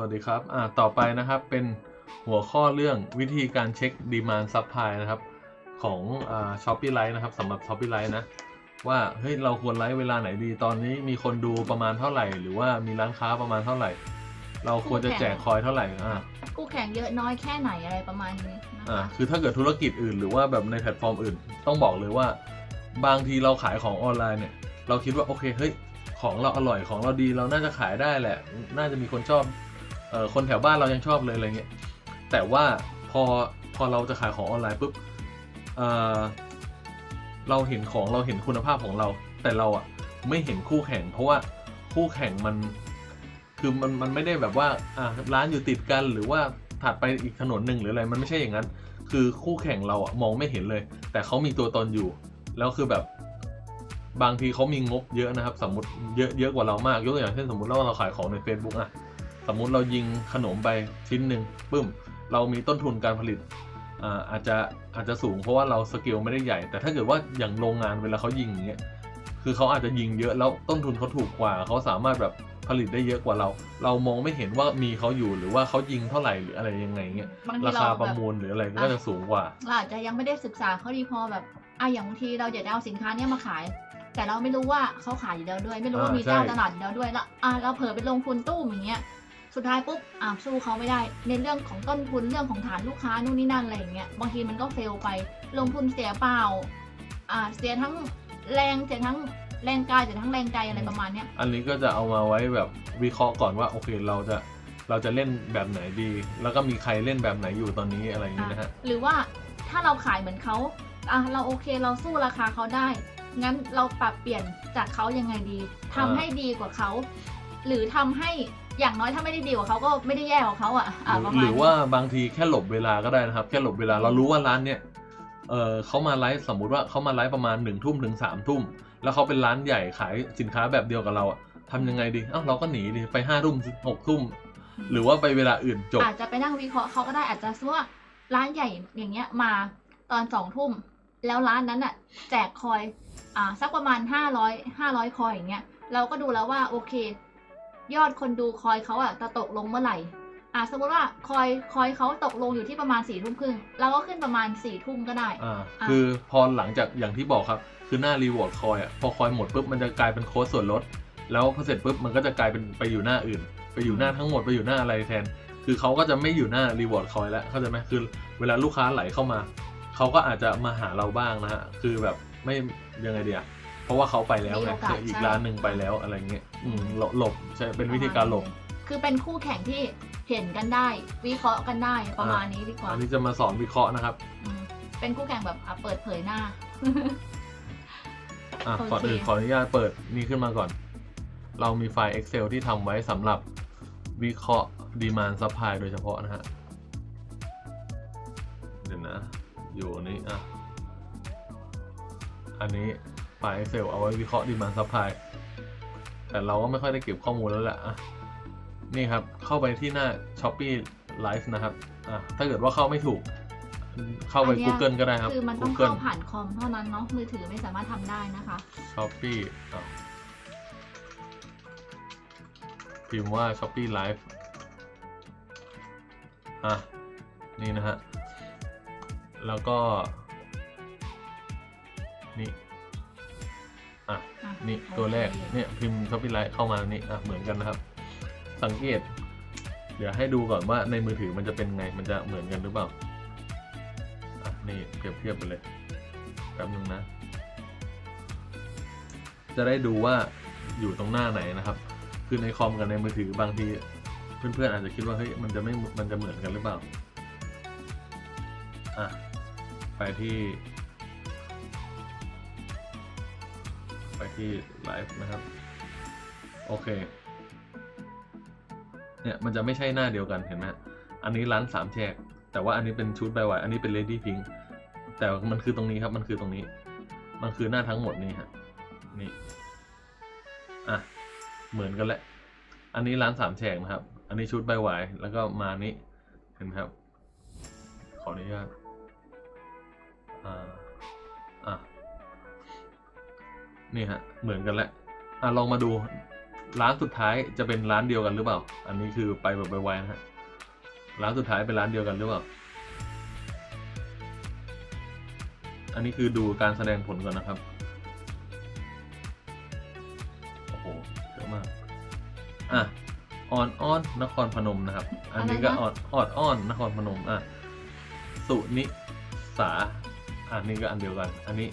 สวัสดีครับ อ่า ต่อไปนะครับ เป็นหัวข้อเรื่องวิธีการเช็คดีมานซั p พลายนะครับ ของอ่าช้อปปี้ไลท์นะครับสำหรับช้อปปี้ไลท์นะ ว่า เฮ้ย เราควรไลฟ์เวลาไหนดี ตอนนี้มีคนดูประมาณเท่าไหร่ หรือว่ามีร้านค้าประมาณเท่าไหร่ เราควรจะแจกคอยเท่าไหร่ อ่าคู่แข่งเยอะน้อยแค่ไหนอะไรประมาณนี้นะอ่าคะคือถ้าเกิดธุรกิจอื่น หรือว่าแบบในแพลตฟอร์มอื่น ต้องบอกเลยว่า บางทีเราขายของออนไลน์เนี่ย เราคิดว่า โอเค เฮ้ย ของเราอร่อย ของเราดี เราน่าจะขายได้แหละ น่าจะมีคนชอบ เออคนแถวบ้านเรายังชอบเลยอะไรเงี้ยแต่ว่าพอพอเราจะขายของออนไลน์ปุ๊บเออเราเห็นของเราเห็นคุณภาพของเรา แต่เราอะไม่เห็นคู่แข่ง เพราะว่าคู่แข่งมันคือมันมันไม่ได้แบบว่าอ่าร้านอยู่ติดกันหรือว่าถัดไปอีกถนนหนึ่งหรืออะไรมันไม่ใช่อย่างนั้น คือคู่แข่งเราอะมองไม่เห็นเลย แต่เขามีตัวตนอยู่ แล้วคือแบบบางทีเขามีงบเยอะนะครับ สมมติเยอะเยอะกว่าเรามากยกตัวอย่างเช่นสมมติว่าเราขายของใน Facebook อะ สมมุติเรายิงขนมไปชิ้นหนึ่งปึ้ม เรามีต้นทุนการผลิตอ่าอาจจะอาจจะสูงเพราะว่าเราสเกลไม่ได้ใหญ่ แต่ถ้าเกิดว่าอย่างโรงงานเวลาเขายิงอย่างเงี้ยคือเขาอาจจะยิงเยอะแล้วต้นทุนเขาถูกกว่าเขาสามารถแบบผลิตได้เยอะกว่าเรา เรามองไม่เห็นว่ามีเขาอยู่หรือว่าเขายิงเท่าไหร่หรืออะไรยังไงเงี้ยบางทีราเราคาแบประบมูลหรืออะไรก็จะสูงกว่าเราอาจจะยังไม่ได้ศึกษาเขาดีพอแบบอะอย่างบางทีเราอยากจะเอาสินค้าเนี้ยมาขาย แต่เราไม่รู้ว่าเขาขายอยู่แล้วด้วย ไม่รู้ว่าอ่ามีมีเจ้าใช่ตลาดอยู่แล้วด้วยแล้วอะเราเผลอไปลงทุนตู้มอย่างเงี้ย สุดท้ายปุ๊บอะสู้เขาไม่ได้ ในเรื่องของต้นทุนเรื่องของฐานลูกค้านู่นนี่นั่นอะไรอย่างเงี้ยบางทีมันก็เฟลไป ลงทุนเสียเปล่าอ่าเสียทั้งแรงเสียทั้งแรงกายเสียทั้งแรงใจอะไรประมาณเนี้ยอันนี้ก็จะเอามาไว้แบบวิเคราะห์ก่อนว่าโอเคเราจะเราจะเล่นแบบไหนดี แล้วก็มีใครเล่นแบบไหนอยู่ตอนนี้อะไรอย่างนี้นะฮะหรือว่าถ้าเราขายเหมือนเขาอะเราโอเคเราสู้ราคาเขาได้ งั้นเราปรับเปลี่ยนจากเขายังไงดีทำอ่าให้ดีกว่าเขา หรือทำให้ อย่างน้อยถ้าไม่ได้ดีกว่าเขาก็ไม่ได้แย่กว่าเขาอะอะประหมาณรือว่าบางทีแค่หลบเวลาก็ได้นะครับ แค่หลบเวลาเรารู้ว่าร้านเนี้ยเออเขามาไลฟ์สมมุติว่าเขามาไลฟ์ประมาณหนึ่งทุ่มถึงสามทุ่มแล้วเขาเป็นร้านใหญ่ขายสินค้าแบบเดียวกับเราอะทำยังไงดีอ้าวเราก็หนีดิไปห้าทุ่มหกทุ่มหรือว่าไปเวลาอื่นจบอาจจะไปนั่งวิเคราะห์เขาก็ได้อาจจะสมมติว่าร้านใหญ่อย่างเงี้ยมาตอนสองทุ่มแล้วร้านนั้นอะแจกคอยอ่าสักประมาณห้าร้อยห้าร้อยคอยอย่างเงี้ยเราก็ดูแล้วว่าโอเค ยอดคนดูคอยเขาอะจะตกลงเมื่อไหร่อ่าสมมติว่าคอยคอยเขาตกลงอยู่ที่ประมาณสี่ทุ่มครึ่งเราก็ขึ้นประมาณสี่ทุ่มก็ได้อ่าอะคือพอหลังจากอย่างที่บอกครับ คือหน้ารีวอร์ดคอยอะพอคอยหมดปุ๊บมันจะกลายเป็นโค้ดส่วนลด แล้วพอเสร็จปุ๊บมันก็จะกลายเป็นไปอยู่หน้าอื่น ไปอยู่หน้าทั้งหมดไปอยู่หน้าอะไรแทน คือเขาก็จะไม่อยู่หน้ารีวอร์ดคอยแล้วเข้าใจไหมคือเวลาลูกค้าไหลเข้ามาเขาก็อาจจะมาหาเราบ้างนะฮะคือแบบไม่ยังไงเดียเพราะว่าเขาไปแล้วไงมีโอกาสอีกใช่ร้านหนึ่งไปแล้วอะไรเงี้ย อืมหลบหลบใช่เป็นวิธีการหลบคือเป็นคู่แข่งที่เห็นกันได้ วิเคราะห์กันได้ประมาณนี้ดีกว่าอันนี้จะมาสอนวิเคราะห์นะครับอืมเป็นคู่แข่งแบบอะเปิดเผยหน้า อะโอเค ก่อนอื่นขออนุญาตเปิดนี่ขึ้นมาก่อน เรามีไฟล์ Excel ที่ทำไว้สำหรับวิเคราะห์ Demand Supply โดยเฉพาะนะฮะ เดี๋ยวนะ อยู่อันนี้ อะ อันนี้ไฟล์ Excel เอาไว้วิเคราะห์ Demand Supply แต่เราก็ไม่ค่อยได้เก็บข้อมูลแล้วแหละอะนี่ครับ เข้าไปที่หน้า Shopee Live นะครับอะถ้าเกิดว่าเข้าไม่ถูก เข้าไปอันเนี้ย Google ก็ได้ครับ คือมันต้อง Google เข้าผ่านคอมเท่านั้นเนาะมือถือไม่สามารถทำได้นะคะ Shopee อะพิมพ์ว่า Shopee Live อะ นี่นะฮะ แล้วก็ นี่อะอะ นี่โอเคตัวแรกเนี่ยพิมพ์ Shopee Live เข้ามานี่อะเหมือนกันนะครับ สังเกต เดี๋ยวให้ดูก่อนว่าในมือถือมันจะเป็นไงมันจะเหมือนกันหรือเปล่าอะนี่เปรียบเทียบไปเลยแป๊บนึงนะ จะได้ดูว่าอยู่ตรงหน้าไหนนะครับ คือในคอมกับในมือถือบางทีเพื่อนๆอาจจะคิดว่าเฮ้ยมันจะไม่มันจะเหมือนกันหรือเปล่าอะไปที่ ที่ไลฟ์นะครับ โอเค เนี่ยมันจะไม่ใช่หน้าเดียวกันเห็นไหมอันนี้ร้านสามแฉกแต่ว่าอันนี้เป็นชุดใบไหวอันนี้เป็น Lady Pink แต่มันคือตรงนี้ครับ มันคือตรงนี้ มันคือหน้าทั้งหมดนี่ฮะ นี่ อะ เหมือนกันแหละ อันนี้ร้านสามแฉกนะครับ อันนี้ชุดใบไหวแล้วก็มานี้เห็นไหมครับ ขออนุญาตอ่า นี่ฮะเหมือนกันแหละอะลองมาดูร้านสุดท้ายจะเป็นร้านเดียวกันหรือเปล่า อันนี้คือไปแบบไวๆนะฮะร้านสุดท้ายเป็นร้านเดียวกันหรือเปล่า อันนี้คือดูการแสดงผลก่อนนะครับโอ้โหเยอะมากอะออนอ้อนนครพนมนะครับ อันนี้ก็อะไรนะออดออดอ้อนนครพนมอะสุนิสาอันนี้ก็อันเดียวกัน อันนี้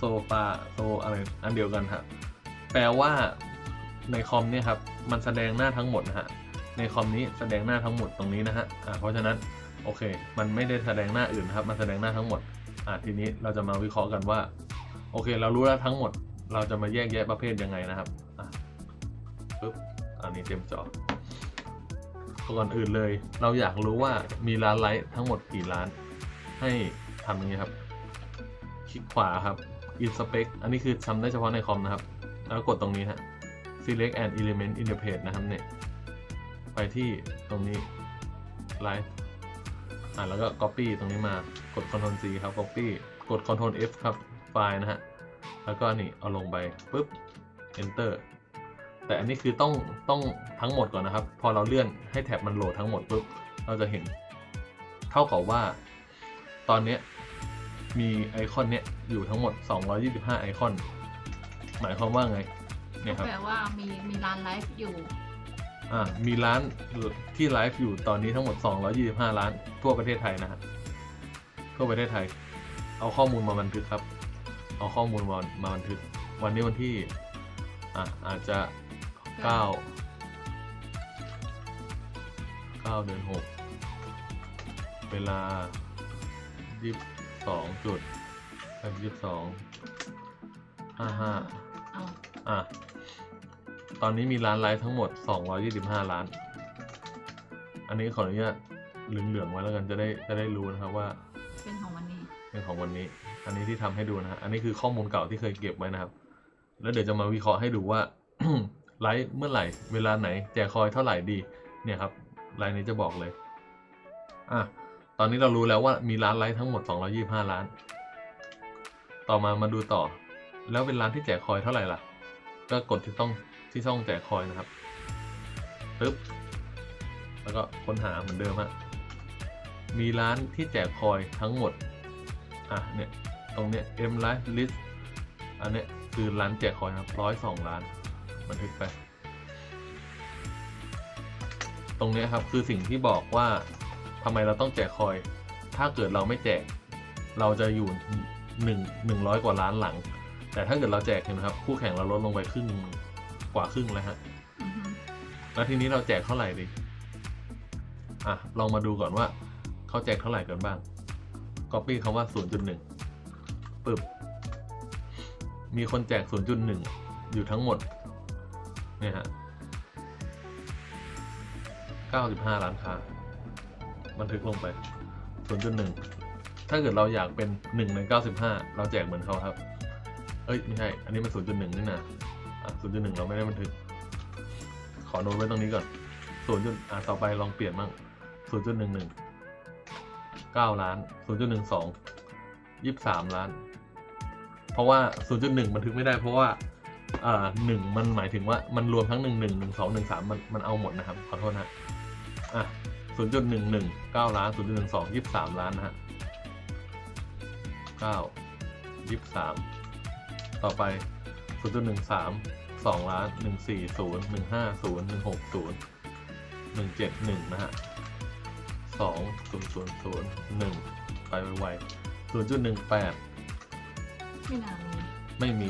โซฟาโซอะไรอันเดียวกันครับแปลว่าในคอมเนี่ยครับมันแสดงหน้าทั้งหมดนะฮะในคอมนี้แสดงหน้าทั้งหมดตรงนี้นะฮะอ่าเพราะฉะนั้นโอเค มันไม่ได้แสดงหน้าอื่นนะครับ มันแสดงหน้าทั้งหมดอ่าทีนี้เราจะมาวิเคราะห์กันว่า โอเค เรารู้แล้วทั้งหมด เราจะมาแยกแยะประเภทยังไงนะครับอะปึ๊บอันนี้เต็มจอก่อนอื่นเลย เราอยากรู้ว่ามีร้านไลท์ทั้งหมดกี่ร้าน ให้ทำอย่างนี้ครับ คลิกขวาครับ inspect อันนี้คือทำได้เฉพาะในคอมนะครับ แล้วกดตรงนี้ฮะ select an element in the page นะครับเนี่ย ไปที่ตรงนี้ live อ่าแล้วก็ copy ตรงนี้มากด ctrl C ครับ copy กด ctrl F ครับ ไฟล์นะฮะ แล้วก็นี่เอาลงไปปุ๊บ enter แต่อันนี้คือต้องต้องทั้งหมดก่อนนะครับ พอเราเลื่อนให้แท็บมันโหลดทั้งหมดปุ๊บ เราจะเห็นเท่ากับว่า ตอนเนี้ย มีไอคอนเนี้ยอยู่ทั้งหมด 225 ไอคอน หมายความว่าไงเนี่ยครับแปลว่ามีมีร้านไลฟ์อยู่อ่ามีร้านที่ไลฟ์อยู่ตอนนี้ทั้งหมด 225ล้าน ทั่วประเทศไทยนะฮะทั่วประเทศไทย เอาข้อมูลมาบันทึกครับ เอาข้อมูลมามาบันทึก วันนี้วันที่อะอาจจะ 9 9 เดือน 6 เวลา 22จุด22 55เอาอะ ตอนนี้มีร้านไลฟ์ทั้งหมด225ล้าน อันนี้ขออนุญาตเหลืองๆไว้แล้วกันจะได้จะได้รู้นะครับว่า เป็นของวันนี้เป็นของวันนี้ อันนี้ที่ทำให้ดูนะฮะอันนี้คือข้อมูลเก่าที่เคยเก็บไว้นะครับ แล้วเดี๋ยวจะมาวิเคราะห์ให้ดูว่าไลฟ์เมื่อไหร่ เวลาไหน แจกคอยเท่าไหร่ดี เนี่ยครับไลน์นี้จะบอกเลย อะ ตอนนี้เรารู้แล้วว่ามีร้านไลฟ์ทั้งหมด 225ล้าน ต่อมามาดูต่อ แล้วเป็นร้านที่แจกคอยเท่าไหร่ล่ะ ก็กดที่ต้องที่ช่องแจกคอยนะครับปึ๊บแล้วก็ค้นหาเหมือนเดิมฮะมีร้านที่แจกคอยทั้งหมด อะเนี่ย ตรงเนี้ย M Live List อันเนี้ยคือร้านแจกคอยครับร้อยสองล้านบันทึกไป ตรงเนี้ยครับคือสิ่งที่บอกว่า ทำไมเราต้องแจกคอย ถ้าเกิดเราไม่แจก เราจะอยู่หนึ่งหนึ่งร้อยกว่าล้านหลัง แต่ถ้าเกิดเราแจกเห็นไหมครับ คู่แข่งเราลดลงไปครึ่งกว่าครึ่งแล้วฮะอือฮึแล้วทีนี้เราแจกเท่าไหร่ดีอะลองมาดูก่อนว่าเขาแจกเท่าไหร่กันบ้าง Copy คำว่า 0.1ปึ๊บมีคนแจก 0.1 อยู่ทั้งหมด เนี่ยฮะ 95 ล้านค้า บันทึกลงไป 0.1 ถ้าเกิดเราอยากเป็น 1 ใน 95 เราแจกเหมือนเขาครับ เอ้ย ไม่ใช่ อันนี้มัน 0.1 นี่นะอะ0.1 เราไม่ได้บันทึก ขอโน้ตไว้ตรงนี้ก่อน 0. จุดอะต่อไปลองเปลี่ยนบ้าง 0.11 9 ล้าน 0.12 23 ล้าน เพราะว่า 0.1 บันทึกไม่ได้เพราะว่าอ่าหนึ่งมันหมายถึงว่ามันรวมทั้ง1 1 1 2 1 3มันมันเอาหมดนะครับ ขอโทษนะอะ 0.11 9ล้าน0.12 23ล้านนะฮะ9 23ต่อไป0.13 2ล้าน140 150 160 171นะฮะ2 0 0 0 1ไปไวๆ0.18ไม่น่ามีไม่มี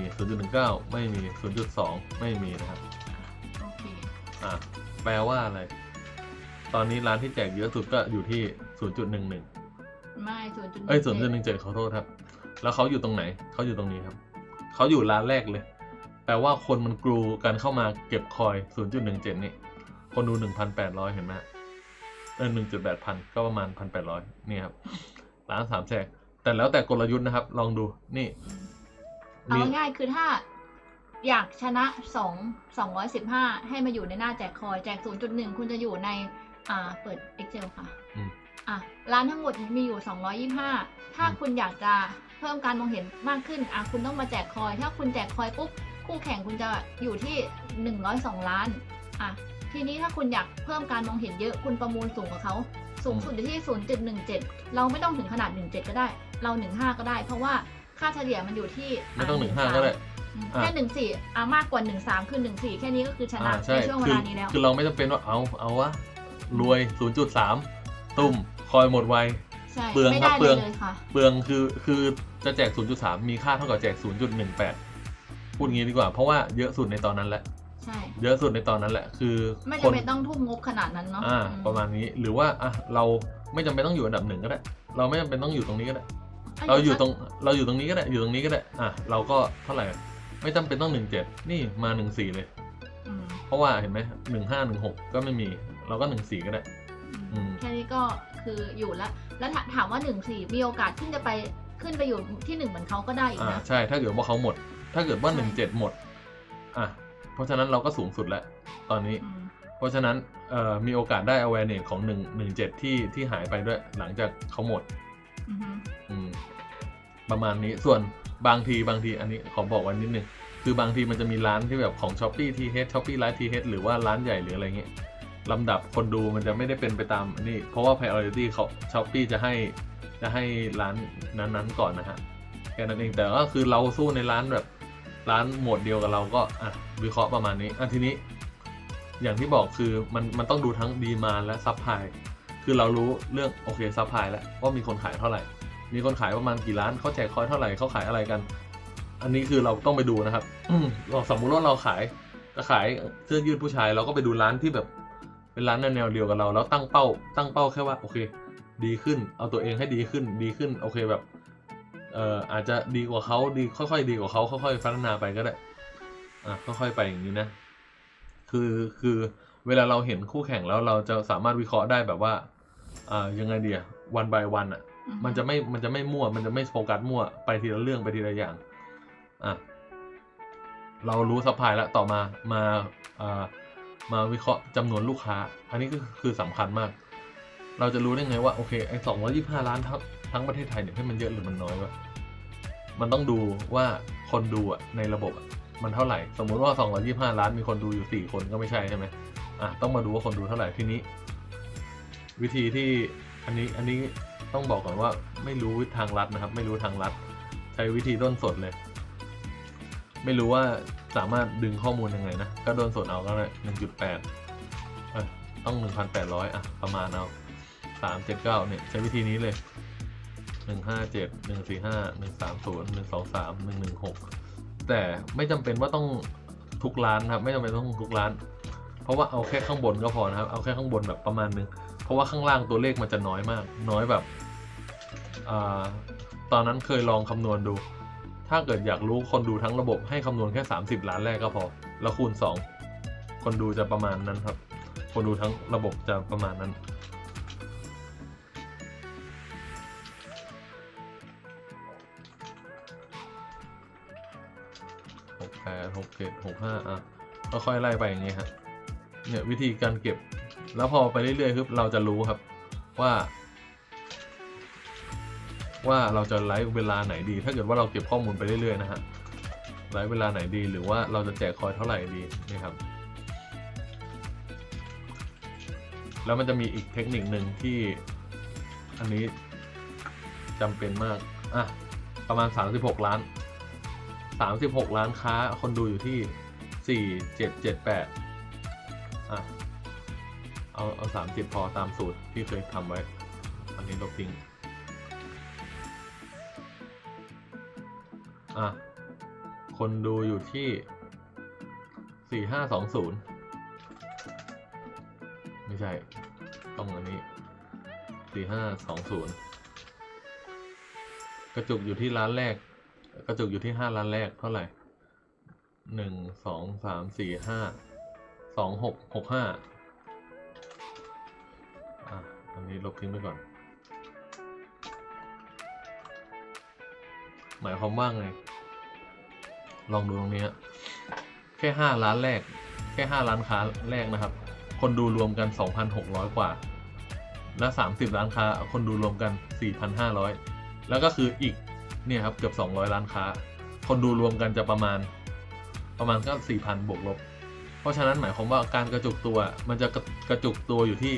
0.19 ไม่มี 0.2 ไม่มีนะครับ โอเค อะ แปลว่าอะไร ตอนนี้ร้านที่แจกเยอะสุดก็อยู่ที่ 0.11 ไม่ศูนย์จุดเอ้ย 0.17ขอโทษครับ แล้วเขาอยู่ตรงไหน เขาอยู่ตรงนี้ครับ เขาอยู่ร้านแรกเลย แปลว่าคนมันกรูกันเข้ามาเก็บคอย 0.17 นี่ คนดู 1,800 เห็นไหมฮะเออ1.8พันก็ประมาณ 1,800 นี่ครับ ร้านสามแจก แต่แล้วแต่กลยุทธ์นะครับ ลองดู นี่ เอาง่ายๆคือถ้า อยากชนะสองสองร้อยสิบห้าให้มาอยู่ในหน้าแจกคอย แจกศูนย์จุดหนึ่งคุณจะอยู่ใน อ่า เปิด Excel ค่ะอืม อะ ร้านทั้งหมดมีอยู่ 225 ถ้าอืมคุณอยากจะเพิ่มการมองเห็นมากขึ้น อะ คุณต้องมาแจกคอย ถ้าคุณแจกคอยปุ๊บคคู่แข่งคุณจะอยู่ที่หนึ่งร้อยสองล้าน อะ ทีนี้ถ้าคุณอยากเพิ่มการมองเห็นเยอะ คุณประมูลสูงกว่าเขา สูงสุดอยู่ที่ศูนย์จุดหนึ่งเจ็ดเราไม่ต้องถึงขนาดหนึ่งเจ็ดก็ได้ เราหนึ่งห้าก็ได้ เพราะว่าค่าเฉลี่ยมันอยู่ที่ไม่ต้องหนึ่งห้า13ก็ได้ อืมอะ แค่หนึ่งสี่อะมากกว่าหนึ่งสามคือหนึ่งสี่แค่นี้ก็คือชนะอ่าใช่ในช่วงเวคือลานี้แล้ว คือเราไม่จำเป็นว่าเอาเอาวะ รวย 0.3 ตุ่มคอยหมดไว ใช่เปลืองไม่ครับได้เปลือง เลยค่ะ เปลืองคือคือจะแจก 0.3 มีค่าเท่ากับแจก 0.18 พูดงี้ดีกว่า เพราะว่าเยอะสุดในตอนนั้นแหละ ใช่ เยอะสุดในตอนนั้นแหละ คือไม่คจำนเป็นต้องทุ่มงบขนาดนั้นเนาะอ่า อืมประมาณนี้ หรือว่าอะเราไม่จำเป็นต้องอยู่อันดับหนึ่งก็ได้ เราไม่จำเป็นต้องอยู่ตรงนี้ก็ได้ะเราอยู่สักตรง เราอยู่ตรงนี้ก็ได้ อยู่ตรงนี้ก็ได้ อะ เราก็เท่าไหร่ ไม่จำเป็นต้อง 17 นี่มา 14 เลย อืมเพราะว่าเห็นไหมหนึ่งห้าหนึ่งหกก็ไม่มี เราก็หนึ่งสี่ก็ได้อืมแค่นี้ก็คืออยู่แล้ว แล้วถาถามว่าหนึ่งสี่มีโอกาสขึ้นจะไปขึ้นไปอยู่ที่หนึ่งเหมือนเขาก็ได้อีกอ่านะใช่ถ้าเกิดว่าเขาหมด ถ้าเกิดว่าใช่หนึ่งเจ็ดหมดอะเพราะฉะนั้นเราก็สูงสุดแล้วตอนนี้ อืมเพราะฉะนั้นเอ่อมีโอกาสได้ awareness ของหนึ่งหนึ่งเจ็ดที่ที่หายไปด้วยหลังจากเขาหมดอือฮึอืมประมาณนี้ส่วนบางทีบางทีอันนี้ขอบอกไวันนิดนึง คือบางทีมันจะมีร้านที่แบบของ s h อ p e e t h s h o p e e Live t h หรือว่าร้านใหญ่หรืออะไรเงี้ย ลำดับคนดูมันจะไม่ได้เป็นไปตามนี่ เพราะว่า priority เขา s h o p e e จะให้จะให้ร้านนั้นๆก่อนนะฮะแค่นั้นเองแต่ก็คือเราสู้ในร้านแบบร้านหมวดเดียวกับเราก็อะวิเคราะห์ประมาณนี้อะทีนี้ อย่างที่บอกคือมันมันต้องดูทั้งดีมาและซัพพลายคือเรารู้เรื่องโอเคซัพพลายแล้วว่ามีคนขายเท่าไหร่ มีคนขายประมาณกี่ล้านเขาแจกคอยเท่าไหร่เขาขายอะไรกัน อันนี้คือเราต้องไปดูนะครับ อืมสมมุติว่าเราขายจะขายเสื้อยืดผู้ชายเราก็ไปดูร้านที่แบบ เป็นร้านแนวๆเดียวกับเรา แล้วตั้งเป้า ตั้งเป้าแค่ว่าโอเค ดีขึ้น เอาตัวเองให้ดีขึ้น ดีขึ้น โอเคแบบ เอ่ออาจจะดีกว่าเขาดี ค่อยๆ ดีกว่าเขาค่อยๆ พัฒนาไปก็ได้ อะ ค่อยๆ ไปอย่างนี้นะ คือ คือ เวลาเราเห็นคู่แข่งแล้วเราจะสามารถวิเคราะห์ได้แบบว่า อ่า ยังไงเดียวัน by วันอะอือฮึมันจะไม่ มันจะไม่มั่ว มันจะไม่โฟกัสมั่ว ไปทีละเรื่องไปทีละอย่าง อะ เรารู้ซัพพลายแล้ว ต่อมา มา อ่า มาวิเคราะห์จำนวนลูกค้า อันนี้ก็คือสำคัญมาก เราจะรู้ได้ไงว่าโอเคไอ้สองร้อยี่ห้าล้านทั้งทั้งประเทศไทยเนี่ยให้มันเยอะหรือมันน้อยวะมันต้องดูว่าคนดูอะในระบบมันเท่าไหร่ สมมุติว่าสองร้อยี่ห้าล้านมีคนดูอยู่สี่คนก็ไม่ใช่ใช่ไหมอะต้องมาดูว่าคนดูเท่าไหร่ทีนี้ วิธีที่อันนี้อันนี้ต้องบอกก่อนว่าไม่รู้ทางลัดนะครับ ไม่รู้ทางลัดใช้วิธีด้นสดเลย ไม่รู้ว่าสามารถดึงข้อมูลยังไงนะ ก็โดนสดเอาก็ได้หนึ่งจุดแปดต้องหนึ่งพันแปดร้อยอะ ประมาณเอาสามเจ็ดเก้าเนี่ย ใช้วิธีนี้เลยหนึ่งห้าเจ็ดหนึ่งสี่ห้าหนึ่งสามศูนย์หนึ่งสองสามหนึ่งหนึ่งหกแต่ไม่จำเป็นว่าต้องทุกร้านนะครับ ไม่จำเป็นต้องทุกร้าน เพราะว่าเอาแค่ข้างบนก็พอนะครับ เอาแค่ข้างบนแบบประมาณนึง เพราะว่าข้างล่างตัวเลขมันจะน้อยมาก น้อยแบบอาตอนนั้นเคยลองคำนวณดู ถ้าเกิดอยากรู้คนดูทั้งระบบให้คำนวณแค่ 30 ล้านแรกก็พอ แล้วคูณ 2 คนดูจะประมาณนั้นครับ คนดูทั้งระบบจะประมาณนั้นหกแปดหกเจ็ดหกห้าอะก็ค่อยไล่ไปอย่างงี้ครับเนี่ยวิธีการเก็บ แล้วพอไปเรื่อยๆครับเราจะรู้ครับว่า ว่าเราจะไลฟ์เวลาไหนดี ถ้าเกิดว่าเราเก็บข้อมูลไปเรื่อยๆนะฮะไลฟ์เวลาไหนดีหรือว่าเราจะแจกคอยเท่าไหร่ดีนี่ครับ แล้วมันจะมีอีกเทคนิคหนึ่งที่อันนี้จำเป็นมากอะประมาณ 36 ล้าน 36 ล้านค้าคนดูอยู่ที่ 4 7 7 8อะเอาเอาสามสิบพอตามสูตรที่เคยทำไว้ อันนี้ลบทิ้ง อะ คนดูอยู่ที่สี่ห้าสองศูนย์ไม่ใช่ ต้องอันนี้สี่ห้าสองศูนย์กระจุกอยู่ที่ร้านแรก กระจุกอยู่ที่ห้าร้านแรกเท่าไหร่หนึ่งสองสามสี่ห้าสองหกหกห้าอะอันนี้ลบทิ้งไปก่อน หมายความว่าไง ลองดูตรงนี้ฮะแค่ห้าล้านแรก แค่ห้าล้านค้าแรกนะครับ คนดูรวมกันสองพันหกร้อยกว่า และสามสิบล้านค้า คนดูรวมกันสี่พันห้าร้อยแล้วก็คืออีกเนี่ยครับเกือบสองร้อยล้านค้า คนดูรวมกันจะประมาณประมาณก็สี่พันบวกลบ เพราะฉะนั้นหมายความว่าการกระจุกตัวมันจะกระกระจุกตัวอยู่ที่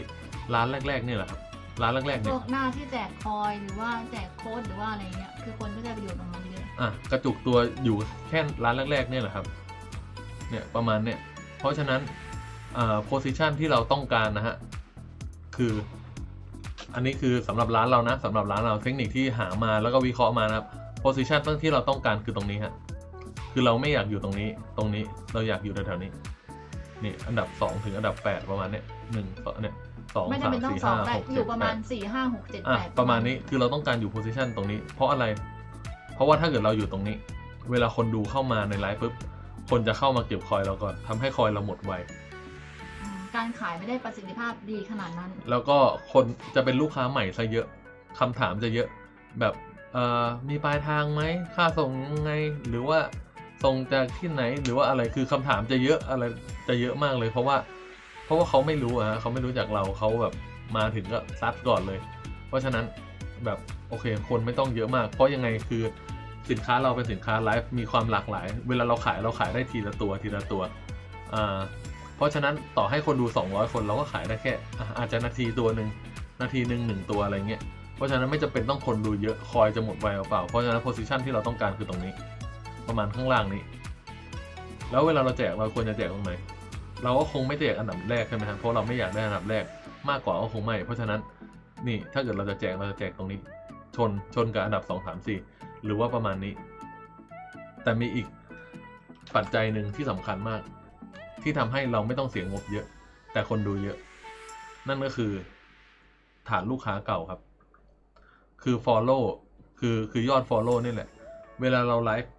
ร้านแรกๆเนี่ยแหละครับร้านแรกๆเนี่วยกหน้าที่แจกคอยหรือว่าแจกโค้ดหรือว่าอะไรเงี้ยคือคนก็จะไปอยู่ตรงนั้นเย อะอะกระจุกตัวอยู่แค่ร้านแรกๆเนี่ยแหละครับเนี่ยประมาณเนี่ยเพราะฉะนั้นอ่า position ที่เราต้องการนะฮะคืออันนี้คือสำหรับร้านเรานะสำหรับร้านเราเทคนิคที่หามาแล้วก็วิเคราะห์มานะครับ position ตั้งที่เราต้องการคือตรงนี้ฮะคือเราไม่อยากอยู่ตรงนี้ตรงนี้เราอยากอยู่แถวๆนี้นี่อันดับสองถึงอันดับแปดประมาณเนี้ยหนึ่งสองเนี่ยสองไม่สามจำเป็นต้องสี่สอห้างได้หกอเจ็ยู่ดประแปมาณดสี่ห้าหกเจ็ดอะแปดประมาณนี้คือเราต้องการอยู่โพ i ิชันตรงนี้ เพราะอะไร เพราะว่าถ้าเกิดเราอยู่ตรงนี้ เวลาคนดูเข้ามาในไลฟ์ปุ๊บคนจะเข้ามาเก็บคอยเราก่อนทำให้คอยเราหมดไวอืมการขายไม่ได้ประสิทธิภาพดีขนาดนั้น แล้วก็คนจะเป็นลูกค้าใหม่ซะเยอะคำถามจะเยอะแบบเอ่อมีปลายทางไหมค่าส่งยังไงหรือว่าส่งจากที่ไหนหรือว่าอะไรคือคำถามจะเยอะอะไรจะเยอะมากเลย เพราะว่า เพราะว่าเขาไม่รู้อะฮะเขาไม่รู้จักเราเขาแบบมาถึงก็ซัดก่อนเลย เพราะฉะนั้น แบบโอเค คนไม่ต้องเยอะมาก เพราะยังไงคือสินค้าเราเป็นสินค้าไลฟ์มีความหลากหลาย เวลาเราขายเราขายได้ทีละตัวทีละตัวอ่าเพราะฉะนั้นต่อให้คนดู 200 คนเราก็ขายได้แค่ อาจจะนาทีตัวหนึ่งนาทีหนึ่งหนึ่งตัวอะไรเงี้ยเพราะฉะนั้นไม่จำเป็นต้องคนดูเยอะคอยจะหมดไวเปล่าเพราะฉะนั้นโพซิชันที่เราต้องการคือตรงนี้ ประมาณข้างล่างนี้ แล้วเวลาเราแจกเราควรจะแจกตรงไหนเราก็คงไม่แจกอันดับแรกใช่ไหมครับเพราะเราไม่อยากได้อันดับแรกมากกว่าก็คงไม่ เพราะฉะนั้น นี่ถ้าเกิดเราจะแจกเราจะแจกตรงนี้ ชนชนกับอันดับสองสามสี่หรือว่าประมาณนี้ แต่มีอีกปัจจัยหนึ่งที่สำคัญมาก ที่ทำให้เราไม่ต้องเสียงบเยอะ แต่คนดูเยอะ นั่นก็คือฐานลูกค้าเก่าครับ คือ follow คือคือยอด follow นี่แหละ เวลาเราไลฟ์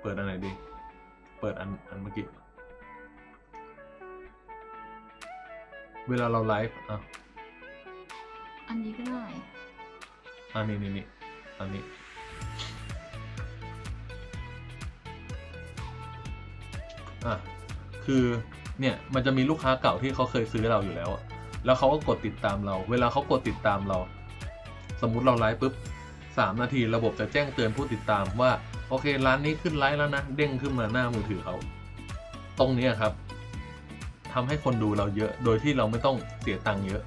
เปิดอันไหนดี เปิดอันอันเมื่อกี้ เวลาเราไลฟ์อะ อันนี้ก็ได้ อันนี้นี่นี่อันนี้ อะ คือ เนี่ย มันจะมีลูกค้าเก่าที่เขาเคยซื้อเราอยู่แล้วอะแล้วเขาก็กดติดตามเรา เวลาเขากดติดตามเรา สมมุติเราไลฟ์ปุ๊บสามนาทีระบบจะแจ้งเตือนผู้ติดตามว่า โอเค ร้านนี้ขึ้นไลฟ์แล้วนะ เด้งขึ้นมาหน้ามือถือเขา ตรงนี้ครับทำให้คนดูเราเยอะ โดยที่เราไม่ต้องเสียตังค์เยอะ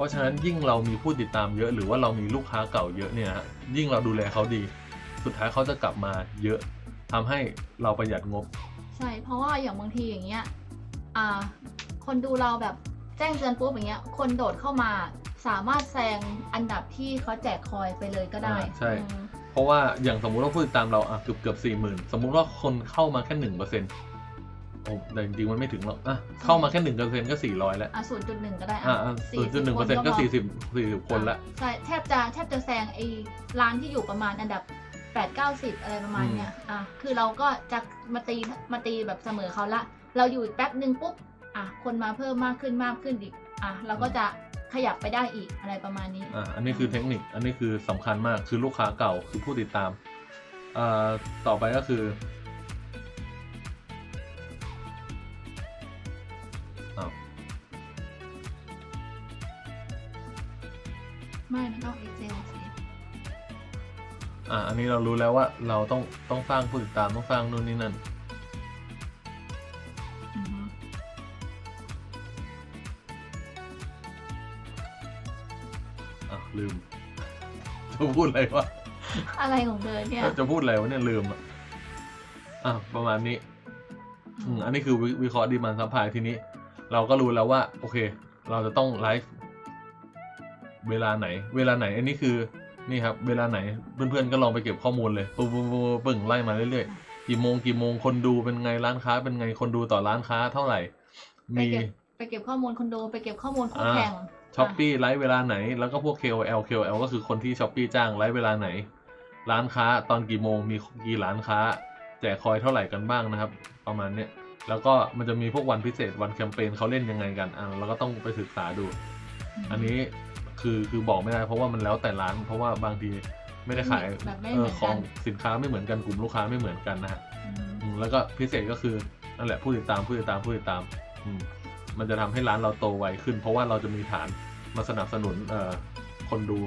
ราะฉะนั้นยิ่งเรามีผู้ติดตามเยอะหรือว่าเรามีลูกค้าเก่าเยอะเนี่ยฮะยิ่งเราดูแลเขาดี สุดท้ายเขาจะกลับมาเยอะทำให้เราประหยัดงบ ใช่ เพราะว่าอย่างบางทีอย่างเงี้ยอ่าคนดูเราแบบแจ้งเตือนปุ๊บอย่างเงี้ย คนโดดเข้ามาสามารถแซงอันดับที่เขาแจกคอยไปเลยก็ได้อ่าใช่อืมเพราะว่าอย่างสมมุติว่าผู้ติดตามเราอะเกือบเกือบสี่หมื่นสมมุติว่าคนเข้ามาแค่หนึ่งเปอร์เซ็นต์ โอ้แต่จริงๆมันไม่ถึงหรอกอะเข้ามาแค่หนึ่งเปอร์เซ็นต์ก็สี่ร้อยแล้ว อะศูนย์จุดหนึ่งก็ได้อ่าศูนย์จุดหนึ่งเปอร์เซ็นต์ก็สี่สิบสี่สิบคนละใช่แทบจะแทบจะแซงไอ้ร้านที่อยู่ประมาณอันดับแปดเก้าสิบอะไรประมาณเนี้ยอะคือเราก็จะมาตีมาตีแบบเสมอเขาละ เราอยู่อีกแป๊บหนึ่งปุ๊บอะคนมาเพิ่มมากขึ้นมากขึ้นอีกอะเราก็จะขยับไปได้อีกอะไรประมาณนี้อะอันนี้คือเทคนิคอันนี้คือสำคัญมากคือลูกค้าเก่าคือผู้ติดตามอ่าต่อไปก็คือ อะอันนี้เรารู้แล้วว่าเราต้องต้องสร้างผู้ติดตามต้องสร้างนู่นนี่นั่นอือฮึอะลืม จะพูดอะไรวะอะไรของเธอเนี่ยจะพูดอะไรวะเนี่ยลืมอะอะประมาณนี้ อืมอันนี้คือวิวิเคราะห์ดีมันซัพพลายทีนี้ เราก็รู้แล้วว่า โอเค เราจะต้องไลฟ์เวลาไหน เวลาไหน อันนี้คือ นี่ครับ เวลาไหนเพื่อนๆก็ลองไปเก็บข้อมูลเลยปุ๊บปุ๊บปุ๊บปึ่งไล่มาเรื่อยๆกี่โมงกี่โมงคนดูเป็นไงร้านค้า เป็นไงคนดูต่อร้านค้าเท่าไหร่ไปมีเก็บไปเก็บข้อมูลคอนโดไปเก็บข้อมูลคู่อ่าแข่งช้อปปี้ไลฟ์เวลาไหน แล้วก็พวก KOL KOL ก็คือคนที่ช้อปปี้จ้างไลฟ์เวลาไหน ร้านค้าตอนกี่โมงมีกี่ร้านค้า แจกคอยเท่าไหร่กันบ้างนะครับ ประมาณเนี้ยแล้วก็มันจะมีพวกวันพิเศษวันแคมเปญเขาเล่นยังไงกันอะเราก็ต้องไปศึกษาดู อันนี้ คือคือบอกไม่ได้เพราะว่ามันแล้วแต่ร้าน เพราะว่าบางทีไม่ได้ขายแบบออของสินค้าไม่เหมือนกันกลุ่มลูกค้าไม่เหมือนกันนะฮะแล้วก็พิเศษก็คือนั่นแหละผู้ติดตามผู้ติดตามผู้ติดตามมันจะทำให้ร้านเราโตไวขึ้น เพราะว่าเราจะมีฐานมาสนับสนุนเอ่อคนดู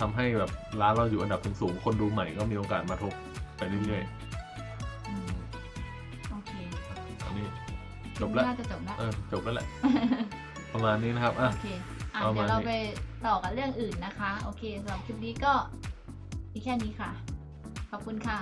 ทำให้แบบร้านเราอยู่อันดับสูงคนดูใหม่ก็มีโอกาสมาทบไปเรื่อยๆโอเคอันนี้จบแล้วจะจบละเจบแล้วแหละ ประมาณนี้นะครับอะ โอเค อะประมาณเดี๋ยวเรานี้ไปต่อกันเรื่องอื่นนะคะ โอเคสำหรับคลิปนี้ก็มีแค่นี้ค่ะ ขอบคุณค่ะ